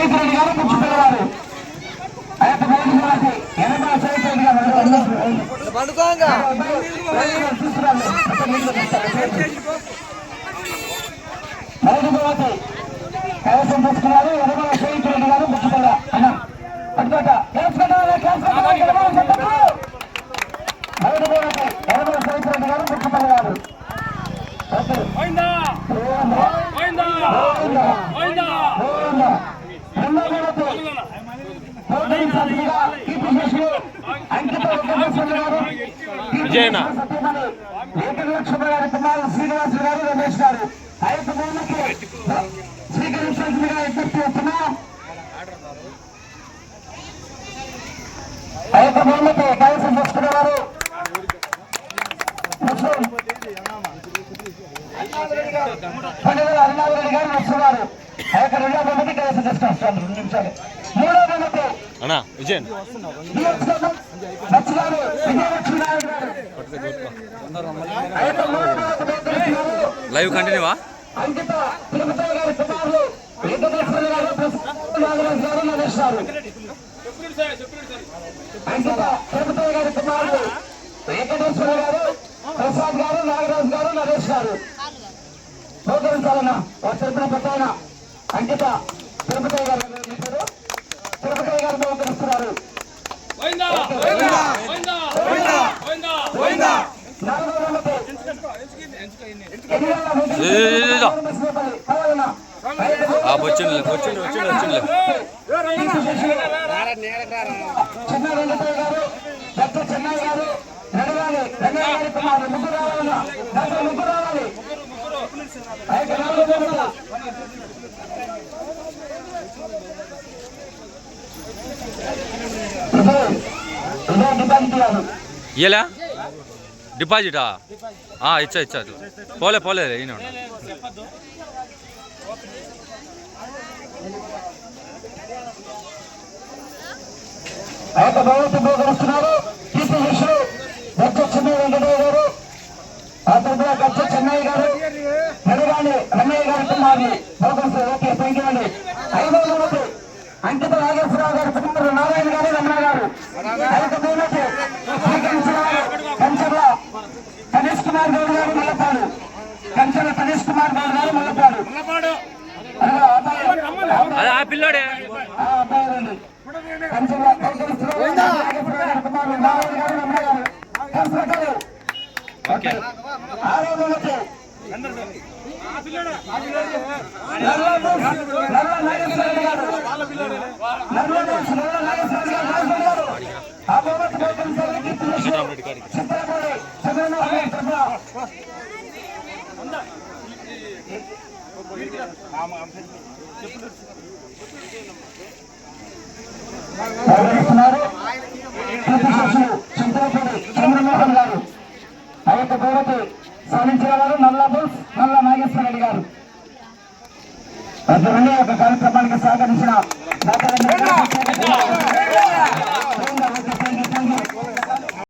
సైత్ రెడ్డి గారు కూర్చుంటున్నారు. ఆ యొక్క బయటికి ఎనభై సైత్ రెడ్డి గారు పండుకోంగా సభ్యులుగా కీర్తి చేసి అంకిత గారు కుమారుడు శ్రీనివాసులు గారు రమేష్ గారు. యొక్క భూమికి స్వీకరించాల్సిందిగా విజ్ఞప్తి చేస్తున్నాం. ఆ యొక్క భూమికి కైవసం చేసుకునేవారు ముస్లిం పండుగ అరుణారెడ్డి గారు వస్తున్నారు ఆ యొక్క రెండో బొమ్మకి రెండు నిమిషాలు. మూడో బొమ్మకి అన్నా విజయన్. లైవ్ కంటిన్యూవా అంకిత తిరుపతి గారి కుమారులు వెంకటేశ్వర గారు ప్రసాద్ నాగరాజు గారు నరేష్ గారు అంకిత తిరుపతి గారి కుమారులు వెంకటేశ్వర గారు ప్రసాద్ గారు నాగరాజు గారు నరేష్ గారు సోదరించాలన్నా వారు తెలిపిన పెద్ద అంకిత తిరుపతి గారు ఏ, ఏ, ఆ, వచ్చిండులే వచ్చిండు వచ్చిండు వచ్చిండులే చెన్నై వెంకటయ్య గారు డాక్టర్ చెన్నై గారు నడవాలి రంగయ్య గారి కుమారుడు ముగ్గురు రావాలన్నా డాక్టర్ ముగ్గురు రావాలి ఆ యొక్క నాలుగో నెంబర్ ఇదే ఇలా ఇయ్యలే? డిపాజిటా? ఆ, ఇచ్చా ఇచ్చా పోలే పోలే ఈయన భగవంతుడు బోధనిస్తున్నారు కీర్తి శిష్యులు డాక్టర్ చెన్నై వెంకటయ్య గారు ఆ తరపున డాక్టర్ చెన్నై గారు నడగాలి రమయ్య గారి కుమారులు బోధనిస్తారు ఓకే థ్యాంక్ యూ అండి ఐదో మూలకి అంకిత నాగేశ్వరరావు గారి కుమారుడు నారాయణ గారు రమణ గారు గణేష్ కుమార్ గౌడ్ గారు మల్లపాడు కంచెల గణేష్ కుమార్ గౌడ్ గారు మల్లపాడు ఆ పిల్లోడే. గౌడ్ గారు ఓకే ఆరో మూలకి చంద్రమోహన్ గారు. ఆ యొక్క గోడకు సాధించిన వారు నల్ల బుల్స్ నల్ల నాగేశ్వర రెడ్డి గారు. యొక్క కార్యక్రమానికి సహకరించిన